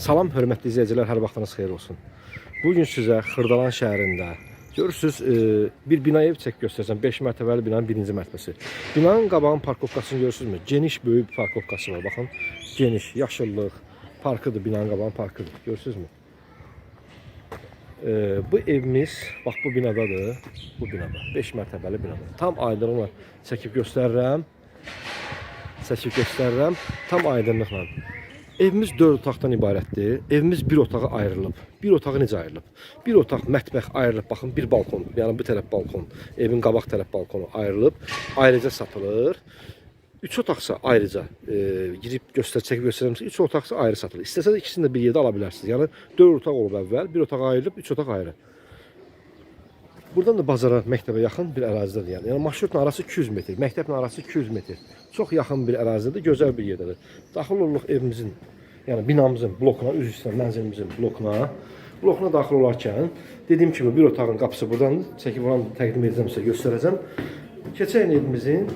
Salam hörmətli izləyicilər, hər vaxtınız xeyir olsun. Bu gün sizə Xırdalan şəhərində görürsüz e, bir bina ev çək göstərəcəm. 5 mərtəbəli binanın birinci mərtəbəsi. Binanın qabağın parkovkasını görürsünüzmü? Geniş böyük bir parkovkası var. Baxın, geniş, yaşıllıq, parkıdır, binanın qabağın parkıdır. Görürsünüzmü? E, bu evimiz bax bu binadadır. Bu binada. 5 mərtəbəli binada. Tam aydın olar. Çəkib göstərirəm. Çəkib göstərirəm. Tam aydınlıqla. Evimiz 4 otaqdan ibarətdir. Evimiz bir otağa ayrılıb. Bir otağı necə ayrılıb? Bir otaq mətbəx ayrılıb. Baxın, bir balkon, yəni bu tərəf balkon, evin qabaq tərəf balkonu ayrılıb, ayrıca satılır. 3 otaqsa ayrıca e, girib göstər çəkib göstərəm sizə. 3 otaqsa ayrı satılır. İstəsəz ikisini də bir yerdə ala bilərsiniz. Yəni 4 otaq olub əvvəl, bir otaq ayrılıb, 3 otaq ayrı. Buradan da bazara, məktəbə yaxın bir ərazidir yəni. Yəni marşrutla arası 200 metr, məktəblə arası 200 metr. Çox yaxın bir ərazidir, gözəl bir yerdədir. Daxil oluruq evimizin, yəni binamızın blokuna, üz üstə mənzilimizin blokuna. Blokuna daxil olarkən dediyim kimi bir otağın qapısı buradan çəkib oranı təqdim edəcəm sizə, göstərəcəm. Keçən evimizin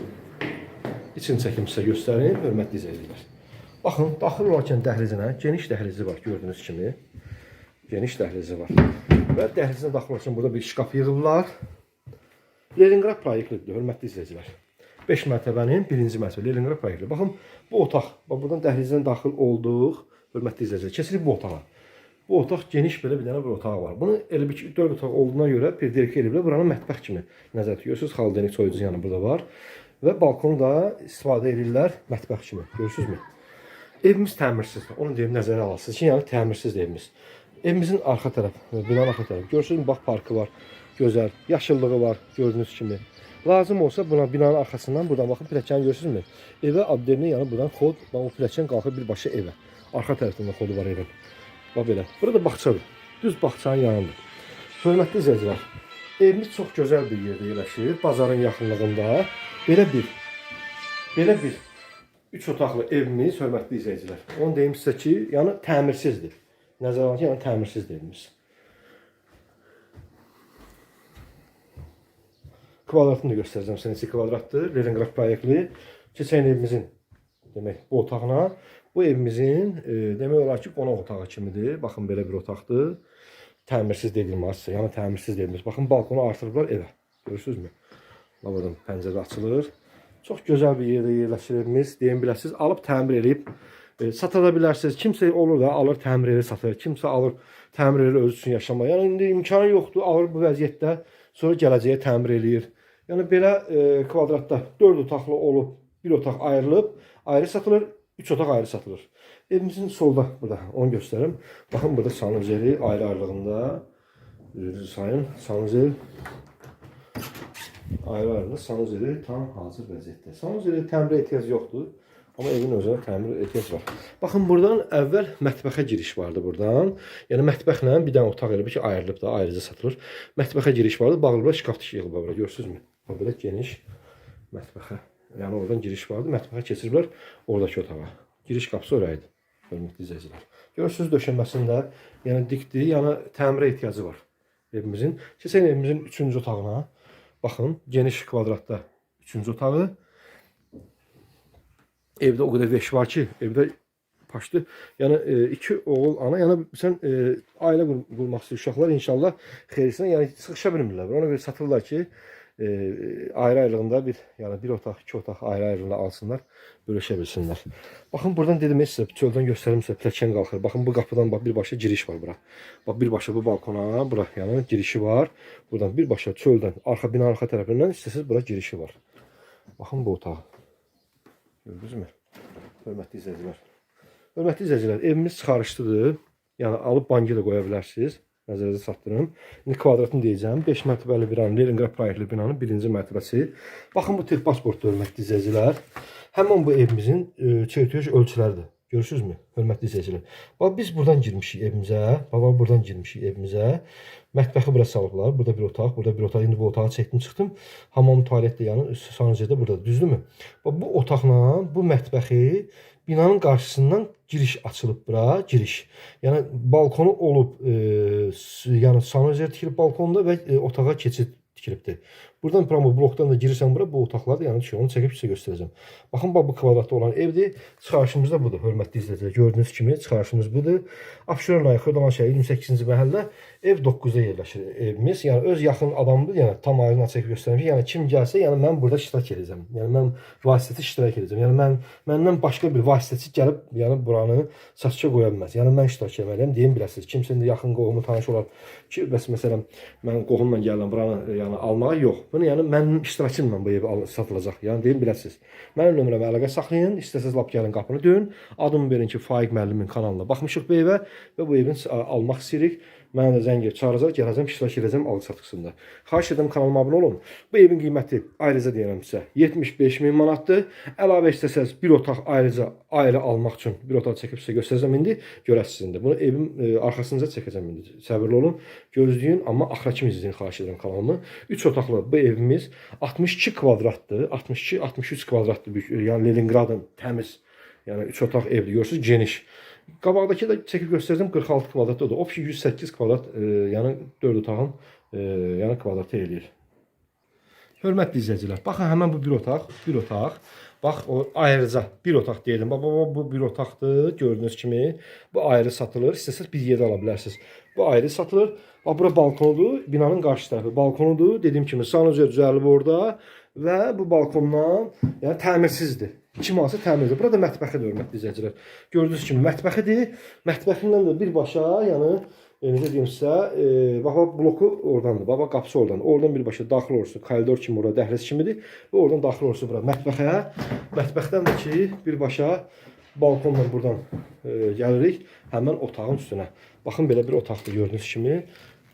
için çəkim sizə göstərim, hörmətli izləyicilər. Baxın, daxil olarkən dəhlizinə geniş dəhlizi var gördüyünüz kimi. Geniş dəhlizi var. Və dəhlizə daxil olsun burada bir şkaf yığıblar. Leningrad proyektlidir, hörmətli izləyicilər. 5 mərtəbənin birinci mərtəbə Leningrad proyektli. Baxın, bu otaq, bax buradan dəhlizdən daxil olduq, hörmətli izləyicilər. Keçirik bu otağa. Bu otaq geniş belə bir dənə bir otaq var. Bunu elə bir ki 4 otaq olduğuna görə perdelik eliblər. Buranı mətbəx kimi nəzərdə tutuyorsunuz. Xaldenik soyucu yanı burada var. Və balkonu da istifadə edirlər mətbəx kimi. Görürsünüzmü? Evimiz təmirsizdir. Onu deyim nəzərə alasınız ki, yəni təmirsizdir evimiz. Evimizin arxa tərəf, binanın arxa tərəf. Görürsünüz bax parkı var. Gözəl, yaşıllığı var gördüyünüz kimi. Lazım olsa buna binanın arxasından buradan baxın pilləkəni görürsünüzmü? Evə abdelinin yanı buradan xod, bax o pilləkən qalxır birbaşa evə. Arxa tərəfdən də xodu var evin. Bax belə. Burada bağçadır. Düz bağçanın yanındır. Hörmətli izləyicilər, evimiz çox gözəl bir yerdə yerləşir, bazarın yaxınlığında. Belə bir belə bir 3 otaqlı evimiz, hörmətli izləyicilər. Onu deyim sizə ki, yəni təmirsizdir. Ki, yəni təmirsizdir evimiz. Kvadratını da göstərəcəm sizə neçə kvadratdır. Leningrad proyektli. Keçən evimizin demək bu otağına bu evimizin e, demək olar ki, qonaq otağı kimidir. Baxın belə bir otaqdır. Təmirsiz dedilməz. Yəni təmirsiz dedilməz. Baxın balkonu artırıblar evə. Görürsünüzmü? Bax buradan pəncərə açılır. Çox gözəl bir yerdə yerləşir evimiz. Deyim biləsiniz, alıb təmir edib e, sata da bilərsiniz. Kimsə olur da alır təmir edir satır. Kimsə alır təmir edir özü üçün yaşamağa. Yəni indi imkanı yoxdur. Alır bu vəziyyətdə sonra gələcəyə təmir eləyir. Yəni belə e, kvadratda 4 otaqlı olub, bir otaq ayrılıb, ayrı satılır, 3 otaq ayrı satılır. Evimizin solda burada onu göstərim. Baxın burada sanuzeli ayrı ayrılığında Üzrünüzü sayın. Sanuzel ayrı ayrılığında sanuzeli tam hazır vəziyyətdə. Sanuzeli təmirə ehtiyac yoxdur. Amma evin özünə təmir ehtiyac var. Baxın buradan əvvəl mətbəxə giriş vardı buradan. Yəni mətbəxlə bir dənə otaq elə bir ki ayrılıb da ayrıca satılır. Mətbəxə giriş vardı. Bağlıblar şkaf yığılıb bura. Görürsünüzmü? Bax belə geniş mətbəxə. Yəni oradan giriş vardı. Mətbəxə keçiriblər oradakı otağa. Giriş qapısı oraydı. Hörmətli izləyicilər. Görürsüz döşənməsində yəni dikdir, yəni təmirə ehtiyacı var evimizin. Keçən evimizin 3-cü otağına baxın, geniş kvadratda 3-cü otağı. Evdə o qədər veş var ki, evdə paşdı. Yəni e, iki oğul, ana, yəni sən e, ailə qur qurmaq istəyir uşaqlar inşallah xeyrisinə, yəni sıxışa bilmirlər. Ona görə satırlar ki, e, ayrı ayrılığında bir, yəni bir otaq, iki otaq ayrı ayrılığında alsınlar, bölüşə bilsinlər. Baxın buradan dedim sizə, çöldən göstərim sizə, pilləkən qalxır. Baxın bu qapıdan bax birbaşa giriş var bura. Bax birbaşa bu balkona, bura yəni girişi var. Buradan birbaşa çöldən, arxa bina arxa tərəfindən istəsiz bura girişi var. Baxın bu otağa. Gördünüzmü? Hörmətli izləyicilər. Hörmətli izləyicilər, evimiz çıxarışlıdır. Yəni alıb bankı da qoya bilərsiniz. Nəzərinizə çatdırım. İndi kvadratını deyəcəm. 5 mərtəbəli binanın, Leningrad proyektli binanın birinci mərtəbəsi. Baxın bu tek pasportdur, hörmətli izləyicilər. Həmin bu evimizin e, çertyoj ölçüləridir. Görürsünüzmü? Hörmətli izləyicilər. Bax biz buradan girmişik evimizə. Baba buradan girmişik evimizə. Mətbəxi bura salıblar. Burada bir otaq, burada bir otaq. İndi bu otağı çəkdim, çıxdım. Hamam, tualet də yəni sanuzədə burada, düzdürmü? Bax bu otaqla bu mətbəxi binanın qarşısından giriş açılıb bura, giriş. Yəni balkonu olub, e, yəni sanuzə tikilib balkonda və e, otağa keçid tikilibdir. Buradan promo blokdan da girirsən bura bu otaqlarda yəni düşür. Onu çəkib sizə göstərəcəm. Baxın bax bu kvadratda olan evdir. Çıxarışımız da budur. Hörmətli izləyicilər, gördüyünüz kimi çıxarışımız budur. Abşeron rayonu Xırdalan şəhəri 28-ci məhəllə ev 9-da yerləşir evimiz. Yəni öz yaxın adamdır. Yəni tam aydın çəkib göstərmişəm. Yəni kim gəlsə, yəni mən burada iştirak edəcəm. Yəni mən vasitəçi iştirak edəcəm. Yəni mən məndən başqa bir vasitəçi gəlib, yəni buranı satışa qoya bilməz. Yəni mən iştirak etməliyəm, deyin biləsiniz. Kimsə indi yaxın qohumu tanış olar ki, bəs məsələn mən qohumla gəlirəm buranı yəni almağa yox. Bunu yəni mənim iştirakımla bu ev satılacaq. Yəni deyin biləsiniz. Mənim nömrəmə əlaqə saxlayın, istəsəz lap gəlin qapını döyün. Adımı verin ki, Faiq müəllimin kanalına baxmışıq bu evə və bu evin almaq istəyirik. Mənə də zəng edib çağıracaq, gələcəm, iştirak edəcəm alış-satışında. Xahiş edirəm kanalıma abunə olun. Bu evin qiyməti ayrıca deyirəm sizə 75 min manatdır. Əlavə istəsəz bir otaq ayrıca ayrı almaq üçün bir otaq çəkib sizə göstərəcəm indi. Görəsiniz indi. Bunu evin e, arxasınca çəkəcəm indi. Səbirli olun, gözləyin, amma axıra kimi izləyin xahiş edirəm kanalımı. 3 otaqlı bu evimiz 62 kvadratdır. 62 63 kvadratdır. büyük- Yəni Leningradın təmiz Yəni 3 otaq evdir. Görürsüz geniş. Qabaqdakı da çəkib göstərdim 46 kvadratdır. O 108 kvadrat, e, yəni 4 otağın e, yəni kvadratı eləyir. Hörmətli izləyicilər, baxın həmin bu bir otaq, bir otaq. Bax o ayrıca bir otaq deyirdim. Bax bax bu bir otaqdır. Gördüyünüz kimi bu ayrı satılır. İstəsəz bir yerdə ala bilərsiniz. Bu ayrı satılır. Bax bura balkonudur. Binanın qarşı tərəfi balkonudur. Dediyim kimi sanuzer düzəlib orada və bu balkondan yəni təmirsizdir. Kim alsa təmirdir. Burada mətbəxidir hörmətli izləyicilər. Gördüyünüz kimi mətbəxidir. Mətbəxindən də birbaşa, yəni e, necə deyim sizə, e, bax bloku oradandır. Bax qapısı oradan. Oradan birbaşa daxil olursun. Koridor kimi ora dəhliz kimidir və oradan daxil olursun bura mətbəxə. Mətbəxdən də ki birbaşa balkonla buradan e, gəlirik həmin otağın üstünə. Baxın belə bir otaqdır gördüyünüz kimi.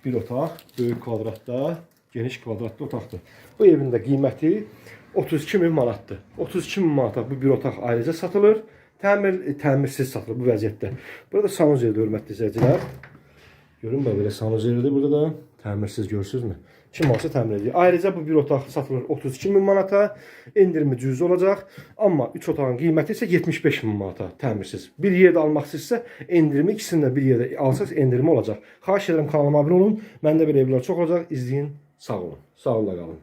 Bir otaq, böyük kvadratda, geniş kvadratlı otaqdır. Bu evin də qiyməti 32 min manatdır. 32 min manata bu bir otaq ayrıca satılır. Təmir təmirsiz satılır bu vəziyyətdə. Burada sanuzerdir hörmətli izləyicilər. Görün bax belə sanuzerdir burada da. Təmirsiz görürsünüzmü? Kim alsa təmir edir. Ayrıca bu bir otaq satılır 32 min manata. Endirimi cüzi olacaq. Amma 3 otağın qiyməti isə 75 min manata təmirsiz. Bir yerdə almaq istəyirsə endirimi ikisini də bir yerdə alsaz endirimi olacaq. Xahiş edirəm kanalıma abunə olun. Məndə belə evlər çox olacaq. İzləyin. Sağ olun. Sağ olun qalın.